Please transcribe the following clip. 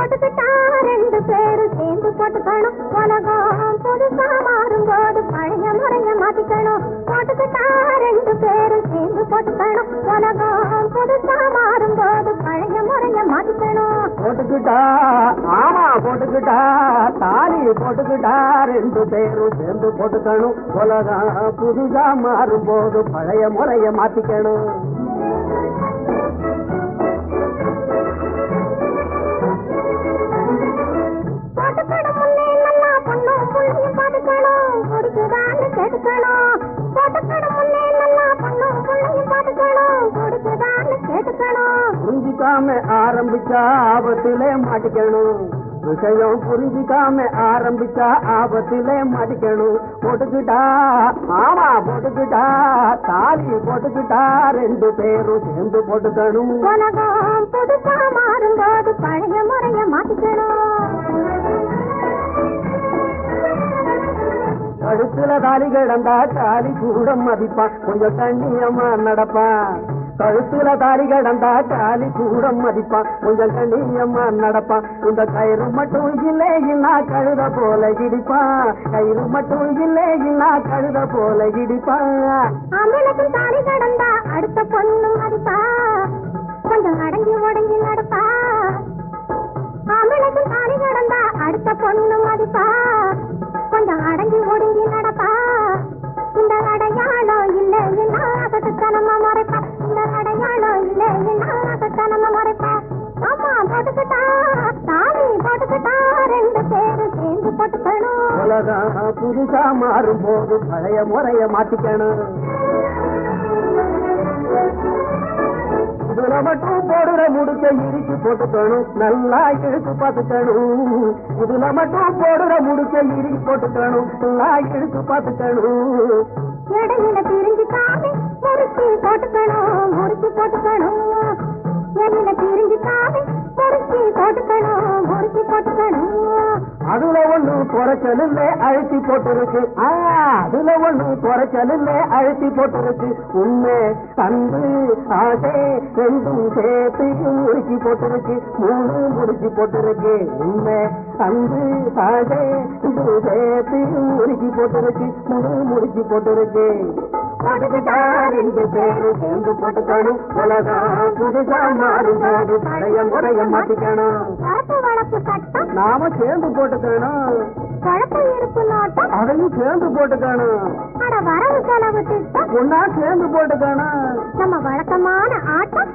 போட்டுக்கிட்டா ரெண்டு பேரும் சேர்ந்து போட்டுக்கணும். உலகம் புதுசா மாறும்போது பழைய முறைய மாத்திக்கணும். போட்டுக்கிட்டா ரெண்டு பேரும் சேர்ந்து போட்டுக்கணும். உலகம் புதுசா மாறும்போது பழைய முறைய மாத்திக்கணும். போட்டுக்கிட்டா ஆமா போட்டுக்கிட்டா தாலி போட்டுக்கிட்டா ரெண்டு பேரும் சேர்ந்து போட்டுக்கணும். உலகம் புதுசா மாறும்போது பழைய முறைய மாத்திக்கணும். புரிஞ்சிக்காம ஆரம்பிச்சா ஆபத்திலே மாட்டிக்கணும். விஷயம் புரிஞ்சிக்காம ஆரம்பிச்சா ஆபத்திலே மாட்டிக்கணும். போட்டுக்கிட்டா ஆமா போட்டுக்கிட்டா தாலி போட்டுக்கிட்டா ரெண்டு பேரும் சேர்ந்து போட்டுக்கணும். உலகம் புதுசா மாறும்போது பழைய முறைய மாத்திக்கணும். கழுத்துல தாலி கிடந்தா தாலி கூட மதிப்பான் கொஞ்சம் கண்ணியமா நடப்பான் கழுத்துல தாலி கடந்தா காலி கூட மதிப்பான். கொஞ்சம் கண்ணியம்மா நடப்பான். இந்த கயிறு மட்டும் இல்லை இல்லைன்னா கழுத போல இடிப்பான். கயிறு மட்டும் இல்லை இல்லைன்னா கழுத போல இடிப்பான். ஆம்பளைக்கும் தாலி கடந்தா அடுத்த பொண்ணு மதிப்பா கொஞ்சம் அடங்கி ஒடங்கி நடப்பா ஆம்பளைக்கும் தாலி கடந்தா அடுத்த பொண்ணு மதிப்பா கொஞ்சம் அடங்கி ஒடுங்கி நடப்பா இந்த அடையாளம் இல்லை என்ன அகட்டுத்தனமா மறைப்பா பட்டுக்கணும் உலகம் புதுசா மாறும் போது பழைய முறைய மாத்திக்கணும் இதுல மட்டும் போடுற முடிச்ச இடிச்சு போட்டுக்கணும் நல்லா இழுத்து பார்த்துக்கணும் இதுல மட்டும் போடுற முடிச்ச இடிச்சு போட்டுக்கணும் நல்லா இழுத்து பார்த்துக்கணும் இடையில பிரிஞ்சுக்காம முறுக்கி போட்டுக்கணும் முறுக்கி போட்டுக்கணும் இடையில பிரிஞ்சுக்காம முறுக்கி போட்டுக்கணும் முறுக்கி போட்டுக்கணும். அதுல குறைச்சல் இல்ல அழுத்தி போட்டிருக்கு அதுல ஒண்ணு குறைச்சல் இல்ல அழுத்தி போட்டிருக்கு உண்மை அன்பு ஆசை ரெண்டும் சேர்த்து முறுக்கி போட்டிருக்கு மூணு முறுக்கி போட்டிருக்கு உண்மை அன்பு ஆசை ரெண்டும் சேர்த்து முறுக்கி போட்டிருக்கு மூணு முறுக்கி போட்டிருக்கு போட்டுக்கணும். உலகம் புதுசா மாறும்போது பழைய முறைய மாட்டிக்கணும் வளப்பு சட்டம் நாம சேர்ந்து போட்டுக்கணும். குழப்பம் இருப்பு நோட்டம்? அதையும் சேர்ந்து போட்டுக்கணும். அட வரவு செலவு திட்டம். ஒன்னா சேர்ந்து போட்டுக்கணும். நம்ம வழக்கமான ஆட்டம்?